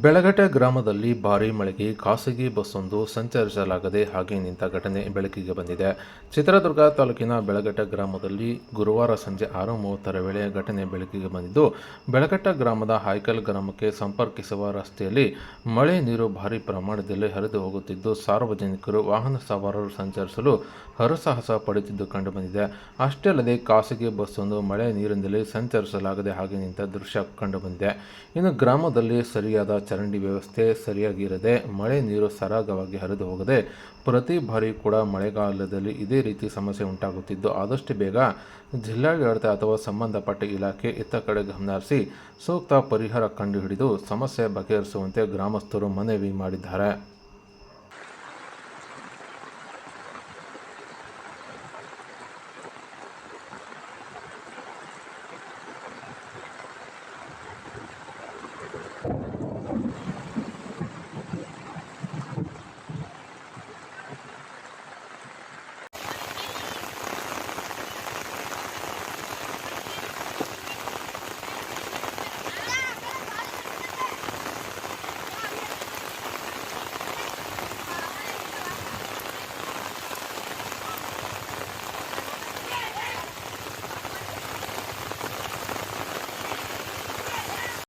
ಬೆಳಗಟ್ಟೆ ಗ್ರಾಮದಲ್ಲಿ ಭಾರಿ ಮಳೆಗೆ ಖಾಸಗಿ ಬಸ್ಸೊಂದು ಸಂಚರಿಸಲಾಗದೆ ಹಾಗೆ ನಿಂತ ಘಟನೆ ಬೆಳಕಿಗೆ ಬಂದಿದೆ. ಚಿತ್ರದುರ್ಗ ತಾಲೂಕಿನ ಬೆಳಗಟ್ಟ ಗ್ರಾಮದಲ್ಲಿ ಗುರುವಾರ ಸಂಜೆ ಆರು ಮೂವತ್ತರ ವೇಳೆ ಘಟನೆ ಬೆಳಕಿಗೆ ಬಂದಿದ್ದು ಬೆಳಗಟ್ಟ ಗ್ರಾಮದ ಹಾಯ್ಕಲ್ ಗ್ರಾಮಕ್ಕೆ ಸಂಪರ್ಕಿಸುವ ರಸ್ತೆಯಲ್ಲಿ ಮಳೆ ನೀರು ಭಾರಿ ಪ್ರಮಾಣದಲ್ಲಿ ಹರಿದು ಹೋಗುತ್ತಿದ್ದು, ಸಾರ್ವಜನಿಕರು ವಾಹನ ಸವಾರರು ಸಂಚರಿಸಲು ಹರಸಾಹಸ ಪಡುತ್ತಿದ್ದು ಕಂಡುಬಂದಿದೆ. ಅಷ್ಟೇ ಅಲ್ಲದೆ ಖಾಸಗಿ ಬಸ್ಸೊಂದು ಮಳೆ ನೀರಿನಲ್ಲಿ ಸಂಚರಿಸಲಾಗದೆ ಹಾಗೆ ನಿಂತ ದೃಶ್ಯ ಕಂಡುಬಂದಿದೆ. ಇನ್ನು ಗ್ರಾಮದಲ್ಲಿ ಸರಿಯಾದ ಚರಂಡಿ ವ್ಯವಸ್ಥೆ ಸರಿಯಾಗಿರದೆ ಮಳೆ ನೀರು ಸರಾಗವಾಗಿ ಹರಿದು ಹೋಗದೆ ಪ್ರತಿ ಬಾರಿ ಕೂಡ ಮಳೆಗಾಲದಲ್ಲಿ ಇದೇ ರೀತಿ ಸಮಸ್ಯೆ ಉಂಟಾಗುತ್ತಿದ್ದು, ಆದಷ್ಟು ಬೇಗ ಜಿಲ್ಲಾಡಳಿತ ಅಥವಾ ಸಂಬಂಧಪಟ್ಟ ಇಲಾಖೆ ಇತ್ತ ಕಡೆ ಗಮನಹರಿಸಿ ಸೂಕ್ತ ಪರಿಹಾರ ಕಂಡುಹಿಡಿದು ಸಮಸ್ಯೆ ಬಗೆಹರಿಸುವಂತೆ ಗ್ರಾಮಸ್ಥರು ಮನವಿ ಮಾಡಿದ್ದಾರೆ.